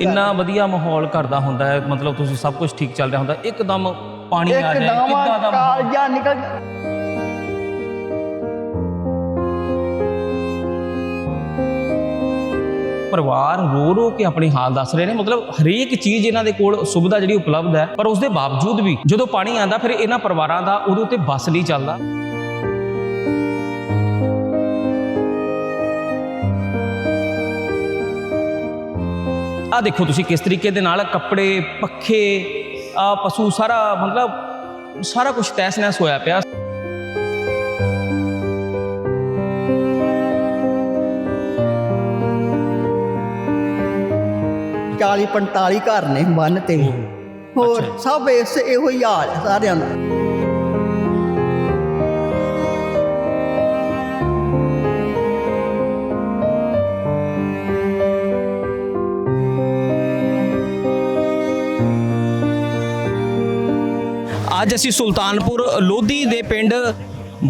ਇੰਨਾ ਵਧੀਆ ਮਾਹੌਲ ਘਰ ਦਾ ਹੁੰਦਾ ਹੈ ਮਤਲਬ ਤੁਸੀਂ ਸਭ ਕੁਝ ਠੀਕ ਚੱਲ ਰਿਹਾ ਹੁੰਦਾ ਇੱਕਦਮ ਪਾਣੀ ਆ ਜਾਏ ਇੱਕਦਮ ਕਿੱਦਾਂ ਦਾ ਮਾਹੌਲ? ਕਾਲਜਾ ਨਿਕਲ ਪਰਿਵਾਰ ਰੋ ਰੋ ਕੇ ਆਪਣੀ ਹਾਲ ਦੱਸ ਰਹੇ ਨੇ ਮਤਲਬ ਹਰੇਕ ਚੀਜ਼ ਇਹਨਾਂ ਦੇ ਕੋਲ ਸੁਵਿਧਾ ਜਿਹੜੀ ਉਪਲਬਧ ਹੈ ਪਰ ਉਸ ਦੇ ਬਾਵਜੂਦ ਵੀ ਜਦੋਂ ਪਾਣੀ ਆਂਦਾ ਫਿਰ ਇਹਨਾਂ ਪਰਿਵਾਰਾਂ ਦਾ ਉਹਦੇ ਉੱਤੇ ਬੱਸ ਨਹੀਂ ਚੱਲਦਾ ਆ ਦੇਖੋ ਤੁਸੀਂ ਕਿਸ ਤਰੀਕੇ ਦੇ ਨਾਲ ਕੱਪੜੇ ਪੱਖੇ ਆ ਪਸ਼ੂ ਸਾਰਾ ਮਤਲਬ ਸਾਰਾ ਕੁਝ ਤਹਿਸ ਨਹਿਸ ਹੋਇਆ ਪਿਆ। 40 45 ਘਰ ਨੇ ਬੰਨ ਤੇ। ਹੋਰ ਸਭ ਇਸ ਇਹੋ ਹੀ ਹਾਲ ਹੈ ਸਾਰਿਆਂ ਦਾ। ਅੱਜ ਅਸੀਂ ਸੁਲਤਾਨਪੁਰ ਲੋਧੀ ਦੇ ਪਿੰਡ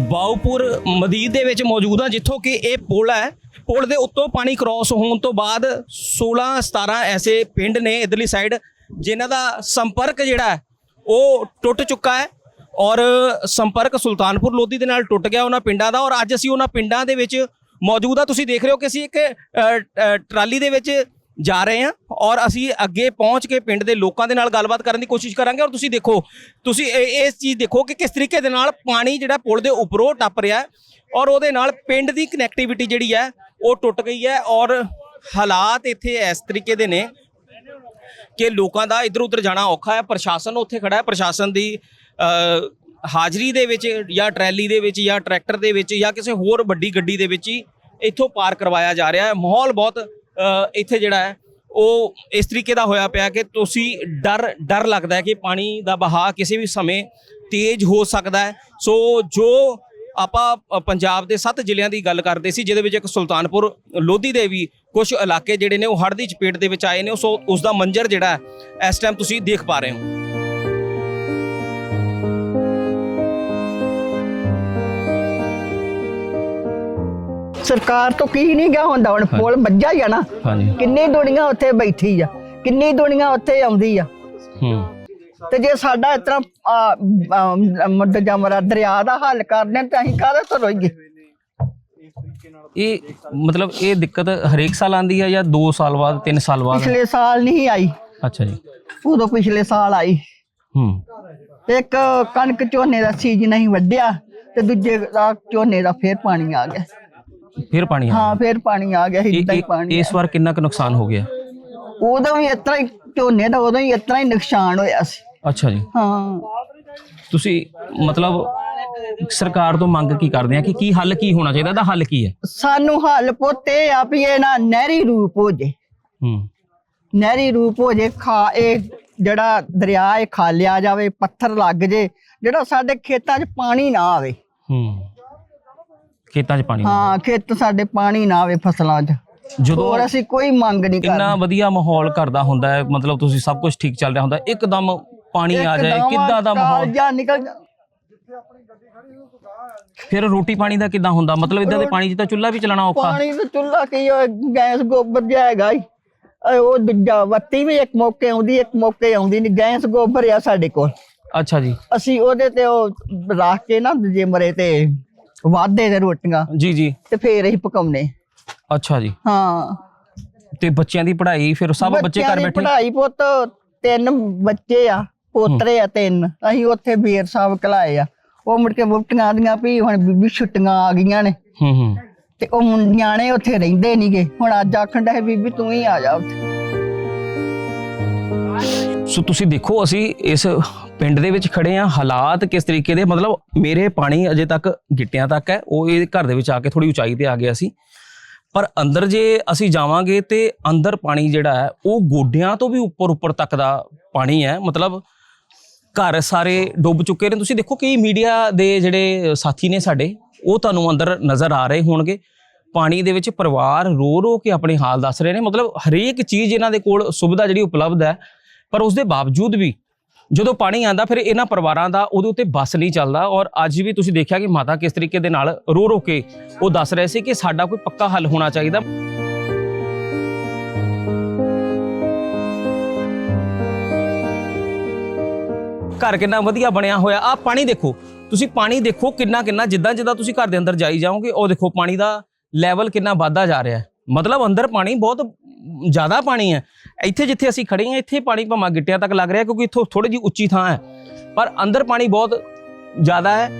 ਬਾਉਪੁਰ ਮਦੀਦ ਦੇ ਵਿੱਚ ਮੌਜੂਦ ਹਾਂ, ਜਿੱਥੋਂ ਕਿ ਇਹ ਪੁਲ ਹੈ। ਪੁਲ ਦੇ ਉੱਤੋਂ ਪਾਣੀ ਕ੍ਰਾਸ ਹੋਣ ਤੋਂ ਬਾਅਦ 16 17 ਐਸੇ ਪਿੰਡ ਨੇ ਇਧਰਲੀ ਸਾਈਡ ਜਿਨ੍ਹਾਂ ਦਾ ਸੰਪਰਕ ਜਿਹੜਾ ਉਹ ਟੁੱਟ ਚੁੱਕਾ ਹੈ ਔਰ ਸੰਪਰਕ ਸੁਲਤਾਨਪੁਰ ਲੋਧੀ ਦੇ ਨਾਲ ਟੁੱਟ ਗਿਆ ਉਹਨਾਂ ਪਿੰਡਾਂ ਦਾ ਔਰ ਅੱਜ ਅਸੀਂ ਉਹਨਾਂ ਪਿੰਡਾਂ ਦੇ ਵਿੱਚ ਮੌਜੂਦ ਆ ਤੁਸੀਂ ਦੇਖ ਰਹੇ ਹੋ ਕਿ ਅਸੀਂ ਇੱਕ ਟਰਾਲੀ ਦੇ ਵਿੱਚ ਜਾ ਰਹੇ ਹਾਂ ਔਰ ਅਸੀਂ ਅੱਗੇ ਪਹੁੰਚ ਕੇ ਪਿੰਡ ਦੇ ਲੋਕਾਂ ਦੇ ਨਾਲ ਗੱਲਬਾਤ ਕਰਨ ਦੀ ਕੋਸ਼ਿਸ਼ ਕਰਾਂਗੇ ਔਰ ਤੁਸੀਂ ਦੇਖੋ, ਤੁਸੀਂ ਇਹ- ਇਸ ਚੀਜ਼ ਦੇਖੋ ਕਿ ਕਿਸ ਤਰੀਕੇ ਦੇ ਨਾਲ ਪਾਣੀ ਜਿਹੜਾ ਪੁਲ ਦੇ ਉੱਪਰੋਂ ਟੱਪ ਰਿਹਾ ਔਰ ਉਹਦੇ ਨਾਲ ਪਿੰਡ ਦੀ ਕਨੈਕਟੀਵਿਟੀ ਜਿਹੜੀ ਹੈ ਉਹ ਟੁੱਟ ਗਈ ਹੈ ਔਰ ਹਾਲਾਤ ਇੱਥੇ ਇਸ ਤਰੀਕੇ ਦੇ ਨੇ ਕਿ ਲੋਕਾਂ ਦਾ ਇੱਧਰ ਉੱਧਰ ਜਾਣਾ ਔਖਾ ਹੈ, ਪ੍ਰਸ਼ਾਸਨ ਉੱਥੇ ਖੜਾ ਹੈ, ਪ੍ਰਸ਼ਾਸਨ ਦੀ ਹਾਜ਼ਰੀ ਦੇ ਵਿੱਚ ਜਾਂ ਟਰੈਲੀ ਦੇ ਵਿੱਚ ਜਾਂ ਟਰੈਕਟਰ ਦੇ ਵਿੱਚ ਜਾਂ ਕਿਸੇ ਹੋਰ ਵੱਡੀ ਗੱਡੀ ਦੇ ਵਿੱਚ ਹੀ ਇੱਥੋਂ ਪਾਰ ਕਰਵਾਇਆ ਜਾ ਰਿਹਾ ਹੈ। ਮਾਹੌਲ ਬਹੁਤ ਇੱਥੇ ਜਿਹੜਾ ਹੈ, ਉਹ ਇਸ ਤਰੀਕੇ ਦਾ ਹੋਇਆ ਪਿਆ ਕਿ ਤੁਸੀਂ ਡਰ ਡਰ ਲੱਗਦਾ ਹੈ ਕਿ ਪਾਣੀ ਦਾ ਬਹਾਅ ਕਿਸੇ ਵੀ ਸਮੇਂ ਤੇਜ਼ ਹੋ ਸਕਦਾ ਹੈ। ਸੋ ਜੋ ਆਪਾਂ ਪੰਜਾਬ ਦੇ ਸੱਤ ਜ਼ਿਲ੍ਹਿਆਂ ਦੀ ਗੱਲ ਕਰਦੇ ਸੀ, ਜਿਹਦੇ ਵਿੱਚ ਇੱਕ ਸੁਲਤਾਨਪੁਰ, ਲੋਧੀ ਦੇ ਵੀ ਕੁਝ ਇਲਾਕੇ ਜਿਹੜੇ ਨੇ, ਉਹ ਹੜ੍ਹ ਦੀ ਚਪੇਟ ਦੇ ਵਿੱਚ ਆਏ ਨੇ। ਸੋ ਉਸ ਦਾ ਮੰਜ਼ਰ ਜਿਹੜਾ ਇਸ ਟਾਈਮ ਤੁਸੀਂ ਦੇਖ ਪਾ ਰਹੇ ਹੋ। ਸਰਕਾਰ ਤੋਂ ਕੀ ਨਹੀਂ ਗਿਆ ਹੁੰਦਾ ਹੁਣ ਪੁਲ ਵੱਜਾ ਹੀ ਆ ਨਾ। ਹਾਂਜੀ। ਕਿੰਨੀ ਦੁਨੀਆ ਉੱਥੇ ਬੈਠੀ ਆ ਕਿੰਨੀ ਦੁਨੀਆ ਉੱਥੇ ਆਉਂਦੀ ਆ। ਹੂੰ। ਤੇ ਜੇ ਸਾਡਾ ਇਸ ਤਰ੍ਹਾਂ ਮੱਦ ਜਮਰਾ ਦਰਿਆ ਦਾ ਹੱਲ ਕਰ ਦੇਣ ਤਾਂ ਅਸੀਂ ਕਾਹਦੇ ਤੋਂ ਰੋਈਏ? ਇਹ ਮਤਲਬ ਇਹ ਦਿੱਕਤ ਹਰੇਕ ਸਾਲ ਆਂਦੀ ਹੈ ਜਾਂ 2 ਸਾਲ ਬਾਅਦ 3 ਸਾਲ ਬਾਅਦ? ਪਿਛਲੇ ਸਾਲ ਨਹੀਂ ਆਈ। ਅੱਛਾ ਜੀ। ਉਦੋਂ ਪਿਛਲੇ ਸਾਲ ਆਈ। ਹੂੰ। ਇੱਕ ਕਣਕ ਝੋਨੇ ਦਾ ਸੀਜ਼ ਨਹੀਂ ਵੱਢਿਆ ਤੇ ਦੂਜੇ ਦਾ ਝੋਨੇ ਦਾ ਫੇਰ ਪਾਣੀ ਆ ਗਿਆ। ਫਿਰ ਪਾਣੀ ਆ ਹਾਂ ਫੇਰ ਪਾਣੀ ਆ ਗਿਆ ਇਦਾਂ ਹੀ ਪਾਣੀ ਇਸ ਵਾਰ ਕਿੰਨਾ ਕੁ ਨੁਕਸਾਨ ਹੋ ਗਿਆ? ਉਦੋਂ ਵੀ ਤਰ੍ਹਾਂ ਹੀ ਝੋਨੇ ਦਾ ਉਦੋਂ ਹੀ ਤਰ੍ਹਾਂ ਹੀ ਨੁਕਸਾਨ ਹੋਇਆ ਸੀ। ਅੱਛਾ ਜੀ। ਹਾਂ। ਤੁਸੀਂ ਮਤਲਬ ਸਰਕਾਰ ਤੋਂ ਮੰਗ ਕੀ ਕਰਦੇ ਆ ਕਿ ਕੀ ਹੱਲ ਕੀ ਹੋਣਾ ਚਾਹੀਦਾ? ਇਹਦਾ ਹੱਲ ਕੀ ਹੈ? ਸਾਨੂੰ ਹੱਲ ਪੁੱਤੇ ਆ ਵੀ ਇਹ ਨਾ ਨਹਿਰੀ ਰੂਪ ਹੋ ਜੇ। ਹੂੰ। ਨਹਿਰੀ ਰੂਪ ਹੋ ਜੇ ਖਾ ਇਹ ਜਿਹੜਾ ਦਰਿਆ ਇਹ ਖਾਲਿਆ ਜਾਵੇ ਪੱਥਰ ਲੱਗ ਜੇ ਜਿਹੜਾ ਸਾਡੇ ਖੇਤਾਂ 'ਚ ਪਾਣੀ ਨਾ ਆਵੇ। ਹੂੰ। ਖੇਤਾਂ 'ਚ ਪਾਣੀ ਹਾਂ ਖੇਤ ਸਾਡੇ ਪਾਣੀ ਨਾ ਆਵੇ ਫਸਲਾਂ 'ਚ। ਜਦੋਂ ਹੋਰ ਅਸੀਂ ਕੋਈ ਮੰਗ ਨਹੀਂ ਕਰਦੇ। ਇੰਨਾ ਵਧੀਆ ਮਾਹੌਲ ਘਰ ਦਾ ਹੁੰਦਾ ਹੈ ਮਤਲਬ ਤੁਸੀਂ ਸਭ ਕੁਝ ਠੀਕ ਚੱਲ ਰਿਹਾ ਹੁੰਦਾ ਇੱਕਦਮ ਪਾਣੀ ਆ ਜਾਏ ਇੱਕਦਮ ਕਿੱਦਾਂ ਦਾ ਮਾਹੌਲ? ਕਾਲਜਾ ਨਿਕਲ ਜਾ- ਫਿਰ ਰੋਟੀ ਪਾਣੀ ਦਾ ਕਿੱਦਾਂ ਹੁੰਦਾ? ਮਤਲਬ ਇਦਾਂ ਦੇ ਪਾਣੀ 'ਚ ਤਾਂ ਚੁੱਲ੍ਹਾ ਵੀ ਚਲਾਉਣਾ ਔਖਾ। ਪਾਣੀ ਦਾ ਚੁੱਲ੍ਹਾ ਕੀ ਹੋਏ, ਗੈਸ ਗੋਬਰ ਜਿਹਾ ਹੈਗਾ ਹੀ ਅਏ ਉਹ ਦੂਜਾ ਬੱਤੀ ਵੀ ਇੱਕ ਮੌਕੇ ਆਉਂਦੀ ਇੱਕ ਮੌਕੇ ਆਉਂਦੀ ਨਹੀਂ ਗੈਸ ਗੋਬਰ ਆ ਸਾਡੇ ਕੋਲ। ਅੱਛਾ ਜੀ। ਅਸੀਂ ਉਹਦੇ ਤੇ ਉਹ ਰੱਖ ਕੇ ਨਾ ਜੇ ਮਰੇ ਤੇ ਵਾਧੇ ਦੇ ਰੋਟੀਆਂ। ਜੀ ਜੀ। ਤੇ ਫੇਰ ਅਸੀਂ ਪਕਾਉਨੇ ਅੱਛਾ ਜੀ। ਹਾਂ। ਤੇ ਬੱਚਿਆਂ ਦੀ ਪੜ੍ਹਾਈ ਫਿਰ ਸਭ ਬੱਚੇ ਘਰ ਦੀ ਬੈਠੇ? ਪੜ੍ਹਾਈ ਪੁੱਤ ਤਿੰਨ ਬੱਚੇ ਆ ਪੋਤਰੇ ਆ ਤਿੰਨ। ਅਸੀਂ ਉੱਥੇ ਬੀਰ ਸਾਹਿਬ ਕਲਾਏ ਆ। ਉਹ ਮੁੜ ਕੇ ਮੁਫਤੀਆਂ ਦੀਆਂ ਵੀ ਹੁਣ ਬੀਬੀ ਛੁੱਟੀਆਂ ਆ ਗਈਆਂ ਨੇ। ਹੂੰ ਹੂੰ। ਤੇ ਉਹ ਮੁੰ- ਨਿਆਣੇ ਉੱਥੇ ਰਹਿੰਦੇ ਨਹੀਂਗੇ ਹੁਣ ਅੱਜ ਆਖਣ ਡਿਆ ਬੀਬੀ ਤੂੰ ਹੀ ਆ ਜਾ ਉੱਥੇ। ਸੋ ਤੁਸੀਂ ਦੇਖੋ, ਅਸੀਂ ਇਸ ਪਿੰਡ ਦੇ ਵਿੱਚ ਖੜੇ ਆ ਹਾਲਾਤ ਕਿਸ ਤਰੀਕੇ ਦੇ? ਮਤਲਬ ਮੇਰੇ ਪਾਣੀ ਅਜੇ ਤੱਕ ਗਿੱਟਿਆਂ ਤੱਕ ਹੈ। ਉਹ ਇਹ ਘਰ ਦੇ ਵਿੱਚ ਆ ਕੇ ਥੋੜੀ ਉਚਾਈ ਤੇ ਆ ਗਿਆ ਸੀ। ਪਰ ਅੰਦਰ ਜੇ ਅਸੀਂ ਜਾਵਾਂਗੇ ਤੇ ਅੰਦਰ ਪਾਣੀ ਜਿਹੜਾ ਹੈ, ਉਹ ਗੋਡਿਆਂ ਤੋਂ ਵੀ ਉੱਪਰ ਉੱਪਰ ਤੱਕ ਦਾ ਪਾਣੀ ਹੈ। ਮਤਲਬ ਘਰ ਸਾਰੇ ਡੁੱਬ ਚੁੱਕੇ ਨੇ। ਤੁਸੀਂ ਦੇਖੋ ਕਈ ਮੀਡੀਆ ਦੇ ਜਿਹੜੇ ਸਾਥੀ ਨੇ ਸਾਡੇ, ਉਹ ਤੁਹਾਨੂੰ ਅੰਦਰ ਨਜ਼ਰ ਆ ਰਹੇ ਹੋਣਗੇ। ਪਾਣੀ ਦੇ ਵਿੱਚ ਪਰਿਵਾਰ ਰੋ ਰੋ ਕੇ ਆਪਣੇ ਹਾਲ ਦੱਸ ਰਹੇ ਨੇ। ਮਤਲਬ ਹਰੇਕ ਚੀਜ਼ ਇਹਨਾਂ ਦੇ ਕੋਲ ਸੁਵਿਧਾ ਜਿਹੜੀ ਉਪਲਬਧ ਹੈ ਪਰ ਉਸ ਦੇ ਬਾਵਜੂਦ ਵੀ ਜਦੋਂ ਪਾਣੀ ਆਂਦਾ ਫਿਰ ਇਹਨਾਂ ਪਰਿਵਾਰਾਂ ਦਾ ਉਹਦੇ ਉੱਤੇ ਬਸ ਨਹੀਂ ਚੱਲਦਾ ਔਰ ਅੱਜ ਵੀ ਤੁਸੀਂ ਦੇਖਿਆ ਕਿ ਮਾਤਾ ਕਿਸ ਤਰੀਕੇ ਦੇ ਨਾਲ ਰੋ ਰੋ ਕੇ ਉਹ ਦੱਸ ਰਹੇ ਸੀ ਕਿ ਸਾਡਾ ਕੋਈ ਪੱਕਾ ਹੱਲ ਹੋਣਾ ਚਾਹੀਦਾ। ਘਰ ਕਿੰਨਾ ਵਧੀਆ ਬਣਿਆ ਹੋਇਆ। ਆ ਪਾਣੀ ਦੇਖੋ, ਤੁਸੀਂ ਪਾਣੀ ਦੇਖੋ ਕਿੰਨਾ ਕਿੰਨਾ, ਜਿੱਦਾਂ ਜਿੱਦਾਂ ਤੁਸੀਂ ਘਰ ਦੇ ਅੰਦਰ ਜਾਈ ਜਾਓਗੇ, ਉਹ ਦੇਖੋ ਪਾਣੀ ਦਾ ਲੈਵਲ ਕਿੰਨਾ ਵਧਦਾ ਜਾ ਰਿਹਾ ਮਤਲਬ ਅੰਦਰ ਪਾਣੀ ਬਹੁਤ ਜ਼ਿਆਦਾ ਪਾਣੀ ਹੈ। ਇੱਥੇ ਜਿੱਥੇ ਅਸੀਂ ਖੜੇ ਹਾਂ ਇੱਥੇ ਪਾਣੀ ਭਾਵੇਂ ਗਿੱਟਿਆਂ ਤੱਕ ਲੱਗ ਰਿਹਾ ਕਿਉਂਕਿ ਇੱਥੋਂ ਥੋੜੀ ਜਿਹੀ ਉੱਚੀ ਥਾਂ ਹੈ। ਪਰ ਅੰਦਰ ਪਾਣੀ ਬਹੁਤ ਜ਼ਿਆਦਾ ਹੈ।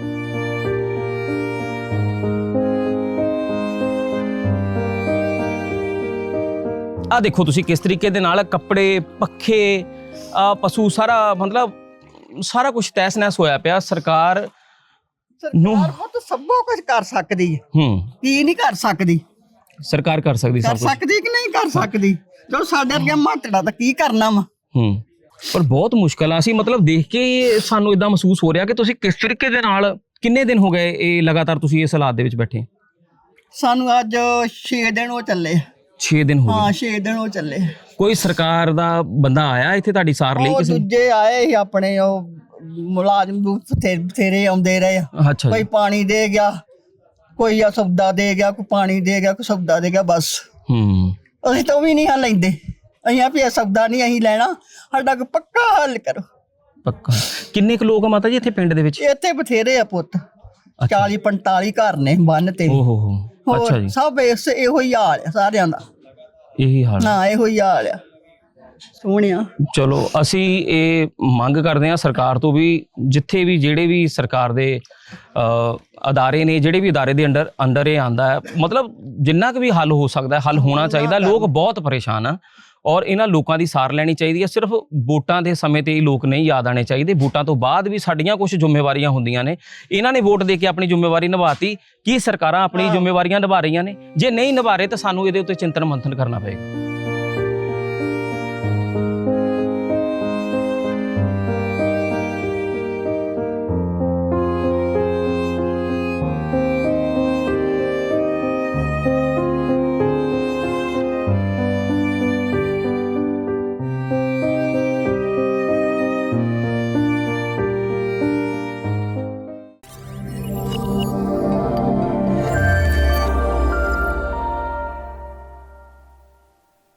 ਆ ਦੇਖੋ ਤੁਸੀਂ ਕਿਸ ਤਰੀਕੇ ਦੇ ਨਾਲ ਕੱਪੜੇ ਪੱਖੇ ਆ ਪਸ਼ੂ ਸਾਰਾ ਮਤਲਬ ਸਾਰਾ ਕੁਝ ਤੈਸ ਨੈਸ ਹੋਇਆ ਪਿਆ। ਸਰਕਾਰ ਸਰਕਾਰ ਬਹੁਤ ਸਭੋ ਕੁਝ ਕਰ ਸਕਦੀ ਹੈ। ਹੂੰ। ਕੀ ਨਹੀਂ ਕਰ ਸਕਦੀ? ਸਰਕਾਰ ਕਰ ਸਕਦੀ ਕਰ ਸਭ ਕੁਝ ਸਕਦੀ ਕਿ ਨਹੀਂ ਕਰ ਸਕਦੀ? ਜੋ ਸਾਡੇ ਵਰਗੇ ਮਾਤੜਾ ਤਾਂ ਕੀ ਕਰਨਾ ਵਾ? ਹੂੰ। ਪਰ ਬਹੁਤ ਮੁਸ਼ਕਲ ਆ। ਸੀ ਮਤਲਬ ਦੇਖ ਕੇ ਸਾਨੂੰ ਇਦਾਂ ਮਹਿਸੂਸ ਹੋ ਰਿਹਾ ਕਿ ਤੁਸੀਂ ਕਿਸ ਤਰੀਕੇ ਦੇ ਨਾਲ ਕਿੰਨੇ ਦਿਨ ਹੋ ਗਏ ਇਹ ਲਗਾਤਾਰ ਤੁਸੀਂ ਇਸ ਹਾਲਾਤ ਦੇ ਵਿੱਚ ਬੈਠੇ? ਸਾਨੂੰ ਅੱਜ 6 ਦਿਨ ਹੋ ਚੱਲੇ। 6 ਦਿਨ ਹੋ ਹਾਂ ਗਏ 6 ਦਿਨ ਹੋ ਚੱਲੇ। ਕੋਈ ਸਰਕਾਰ ਦਾ ਬੰਦਾ ਆਇਆ ਇੱਥੇ ਤੁਹਾਡੀ ਸਾਰ ਲਈ ਉਹ ਕਿਸੇ ਦੂਜੇ ਆਏ ਸੀ ਆਪਣੇ ਉਹ ਮੁਲਾਜ਼ਮ ਬਥੇ- ਬਥੇਰੇ ਆਉਂਦੇ ਰਹੇ। ਆ ਅੱਛਾ ਕੋਈ ਜੀ ਪਾਣੀ ਦੇ ਗਿਆ। ਕੋਈ ਆ ਸੌਦਾ ਦੇ ਗਿਆ ਕੋਈ ਪਾਣੀ ਦੇ ਗਿਆ ਕੋਈ ਸੌਦਾ ਦੇ ਗਿਆ ਬਸ। ਹੂੰ। ਅਸੀਂ ਤਾਂ ਉਹ ਵੀ ਨਹੀਂ ਹਾਂ ਲੈਂਦੇ। ਅਸੀਂ ਆ ਵੀ ਇਹ ਸੌਦਾ ਨਹੀਂ ਅਸੀਂ ਲੈਣਾ। ਸਾਡਾ ਕੋਈ ਪੱਕਾ ਹੱਲ ਕਰੋ। ਪੱਕਾ। ਕਿੰਨੇ ਕੁ ਲੋਕ ਆ ਮਾਤਾ ਜੀ ਇੱਥੇ ਪਿੰਡ ਦੇ ਵਿੱਚ? ਇੱਥੇ ਬਥੇਰੇ ਆ ਪੁੱਤ। ਅੱਛਾ। 40 45 ਘਰ ਨੇ ਬੰਨ ਤੇ। ਓ ਹੋ। ਹੋ ਅੱਛਾ ਜੀ। ਸਭ ਇਸ ਇਹੋ ਹੀ ਹਾਲ ਆ ਸਾਰਿਆਂ ਦਾ। ਇਹੀ ਹਾਲ ਹੈ। ਨਾ ਇਹੋ ਹੀ ਹਾਲ ਆ। ਸੋਹਣਿਆ। ਚਲੋ ਅਸੀਂ ਇਹ ਮੰਗ ਕਰਦੇ ਹਾਂ ਸਰਕਾਰ ਤੋਂ ਵੀ ਜਿੱਥੇ ਵੀ ਜਿਹੜੇ ਵੀ ਸਰਕਾਰ ਦੇ ਅ, ਅਦਾਰੇ ਨੇ ਜਿਹੜੇ ਵੀ ਅਦਾਰੇ ਦੇ ਅੰਡਰ ਅੰਡਰ ਇਹ ਆਂਦਾ ਹੈ ਮਤਲਬ ਜਿੰਨਾ ਕੁ ਵੀ ਹੱਲ ਹੋ ਸਕਦਾ ਹੈ, ਹੱਲ ਹੋਣਾ ਚਾਹੀਦਾ ਲੋਕ ਬਹੁਤ ਪਰੇਸ਼ਾਨ ਆ ਔਰ ਇਹਨਾਂ ਲੋਕਾਂ ਦੀ ਸਾਰ ਲੈਣੀ ਚਾਹੀਦੀ ਹੈ ਸਿਰਫ ਵੋਟਾਂ ਦੇ ਸਮੇਂ ਤੇ ਹੀ ਲੋਕ ਨਹੀਂ ਯਾਦ ਆਣੇ ਚਾਹੀਦੇ ਵੋਟਾਂ ਤੋਂ ਬਾਅਦ ਵੀ ਸਾਡੀਆਂ ਕੁਝ ਜ਼ਿੰਮੇਵਾਰੀਆਂ ਹੁੰਦੀਆਂ ਨੇ ਇਹਨਾਂ ਨੇ ਵੋਟ ਦੇ ਕੇ ਆਪਣੀ ਜ਼ਿੰਮੇਵਾਰੀ ਨਿਭਾਤੀ ਕੀ ਸਰਕਾਰਾਂ ਆਪਣੀ ਜ਼ਿੰਮੇਵਾਰੀਆਂ ਨਿਭਾ ਰਹੀਆਂ ਨੇ ਜੇ ਨਹੀਂ ਨਿਭਾ ਰਹੇ ਤਾਂ ਸਾਨੂੰ ਇਹਦੇ ਉੱਤੇ ਚਿੰਤਨ ਮੰਥਨ ਕਰਨਾ ਪਏਗਾ।